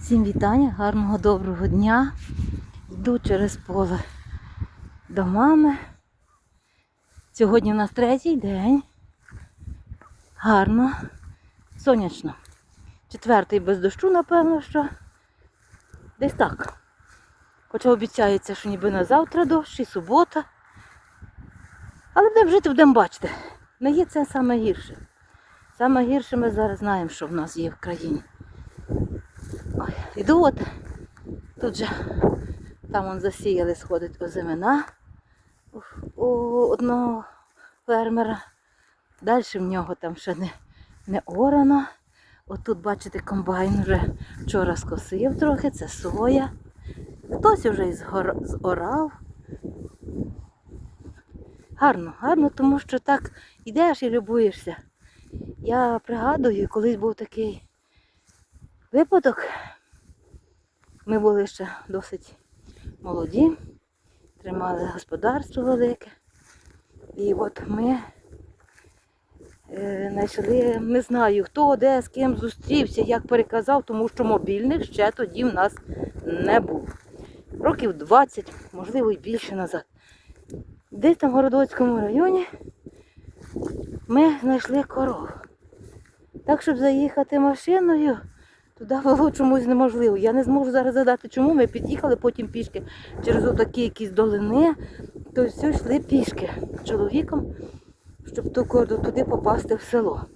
Всім вітання, гарного доброго дня. Йду через поле до мами. Сьогодні у нас третій день. Гарно, сонячно. Четвертий без дощу, напевно, що. Десь так. Хоча обіцяється, що ніби на завтра дощ і субота. Але будемо жити, будемо бачити. Не є це саме гірше. Саме гірше ми зараз знаємо, що в нас є в країні. Іду от. Тут же там он засіяли, сходить озимина у одного фермера. Далі в нього там ще не, не орано. Отут, бачите, комбайн вже вчора скосив трохи, це соя. Хтось вже і зорав. Гарно, гарно, тому що так йдеш і любуєшся. Я пригадую, колись був такий випадок. Ми були ще досить молоді, тримали господарство велике. І от ми е, знайшли, не знаю, хто де з ким зустрівся, як переказав, тому що мобільних ще тоді в нас не було. Років 20, можливо, і більше назад. Десь там в Городоцькому районі ми знайшли корову. Так, щоб заїхати машиною, туди було чомусь неможливо. Я не зможу зараз задати, чому ми під'їхали потім пішки через отакі якісь долини, то все йшли пішки чоловіком, щоб туди попасти в село.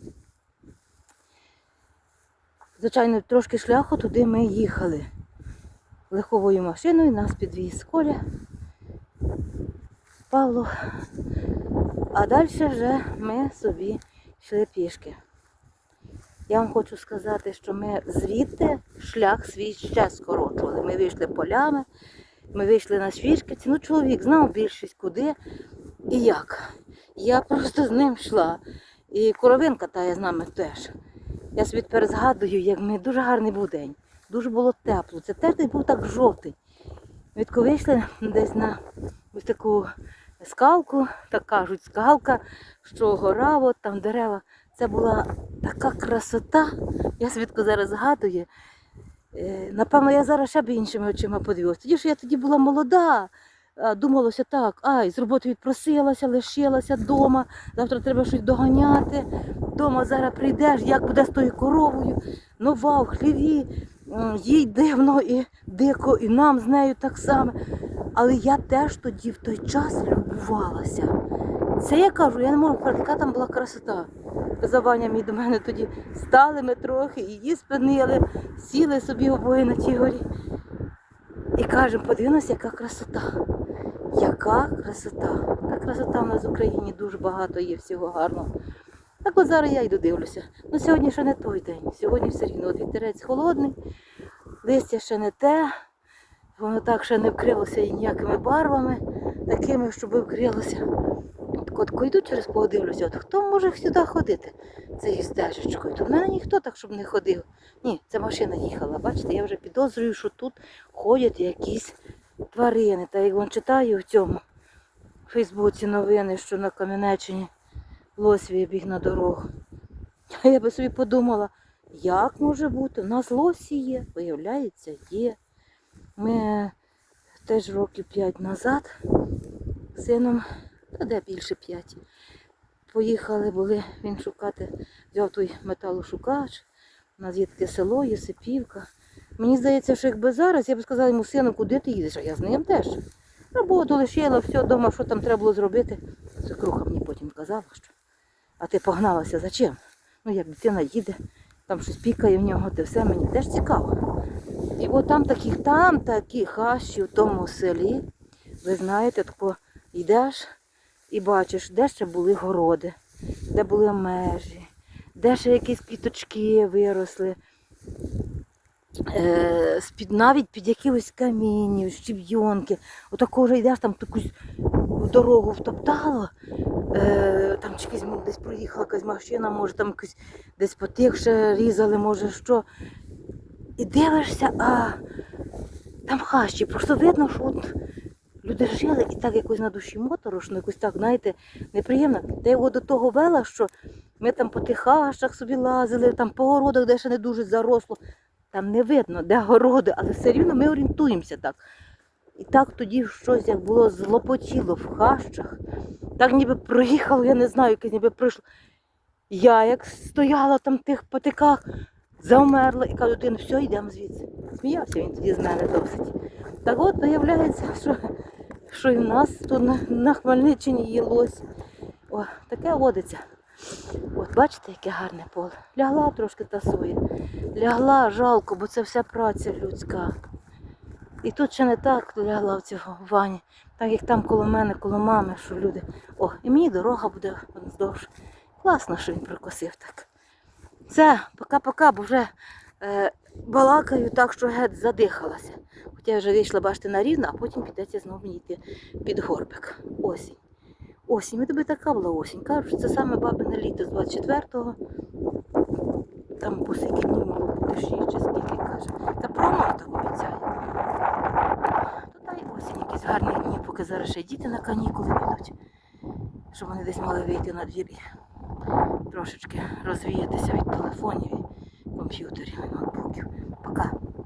Звичайно, трошки шляху туди ми їхали. Легковою машиною нас підвіз Коля, Павло. А далі вже ми собі йшли пішки. Я вам хочу сказати, що ми звідти шлях свій ще скорочували. Ми вийшли полями, ми вийшли на Свіжківці. Ну, чоловік знав більшість куди і як. Я просто з ним йшла. І коровинка тає з нами теж. Я собі тепер згадую, як ми дуже гарний був день. Дуже було тепло. Це теж день був так жовтий. Ми вийшли десь на ось таку скалку, так кажуть, скалка, що гора, от там дерева. Це була така красота. Я свідко зараз згадую. Е, Напевно, я зараз ще б іншими очима подивилася. Тоді ж я тоді була молода. Думалося так, ай, з роботи відпросилася, лишилася вдома, завтра треба щось доганяти. Дома зараз прийдеш, як буде з тою коровою, нова в хліві, їй дивно і дико, і нам з нею так само. Але я теж тоді в той час любувалася. Це я кажу, я не можу яка там була красота. Казав Ваня до мене тоді стали ми трохи, її спинили, сіли собі обоє на тій горі. І кажемо, подивимося, яка красота. Яка красота. Та красота в нас в Україні дуже багато є всього гарного. Так от зараз я йду дивлюся. Ну сьогодні ще не той день. Сьогодні все рівно вітерець холодний, листя ще не те, воно так ще не вкрилося і ніякими барвами, такими, щоб вкрилося. От котко йду через поле дивлюся, от хто може сюди ходити цією стежечкою? Тут в мене ніхто так, щоб не ходив. Ні, це машина їхала. Бачите, я вже підозрюю, що тут ходять якісь тварини. Та як вон читаю в цьому в Фейсбуці новини, що на Кам'янеччині лось вибіг на дорогу. А я би собі подумала, як може бути? У нас лосі є, виявляється, є. Ми теж років п'ять назад сином, та де більше п'ять, поїхали, були він шукати, взяв той металошукач. У нас є таке село, Єсипівка. Мені здається, що якби зараз, я б сказала йому, сину, куди ти їдеш? А я з ним теж. Роботу лишила, все вдома, що там треба було зробити. Свекруха мені потім казала, що. А ти погналася зачем? Ну, як дитина їде, там щось пікає в нього, те все мені теж цікаво. І от там такі, там такі хащі в тому селі. Ви знаєте, тако йдеш і бачиш, де ще були городи, де були межі, де ще якісь квіточки виросли. Е, навіть під якихось камінів, щебйонки. Отако вже йдеш, там якусь дорогу втоптало, е, там чи якийсь, десь проїхала якась машина, може там якось десь потихше різали, може що. І дивишся, а там хащі, просто видно, що от люди жили і так якось на душі моторошно, якось так, знаєте, неприємно. Та його до того вела, що ми там по тих хащах собі лазили, там по городах, де ще не дуже заросло. там не видно, де городи, але все рівно ми орієнтуємося так. І так тоді щось як було злопотіло в хащах. Так ніби проїхало, я не знаю, якесь ніби пройшло. Я як стояла там в тих потиках, завмерла і кажу, один, все, йдемо звідси. Сміявся він тоді з мене досить. Так от виявляється, що, що і в нас тут на, на Хмельниччині є лось. О, таке водиться. От бачите, яке гарне поле. Лягла трошки тасує. Лягла, жалко, бо це вся праця людська. І тут ще не так лягла в цього вані, так як там коло мене, коло мами, що люди. О, і мені дорога буде вздовж. Класно, що він прикосив так. Все, пока-пока, бо вже е, балакаю так, що геть задихалася. Я вже вийшла, бачите, на рівно, а потім підеться знову мені йти під горбик. Осінь. Осінь, ми тобі така була осінь. Кажуть, що це саме бабине літо з 24-го. Там по бути 6 чи скільки каже. Та промов так обіцяє. То та й осінь якісь гарні дні, поки зараз ще діти на канікули підуть, щоб вони десь мали вийти на двір і трошечки розвіятися від телефонів і комп'ютерів і ноутбуків. Пока.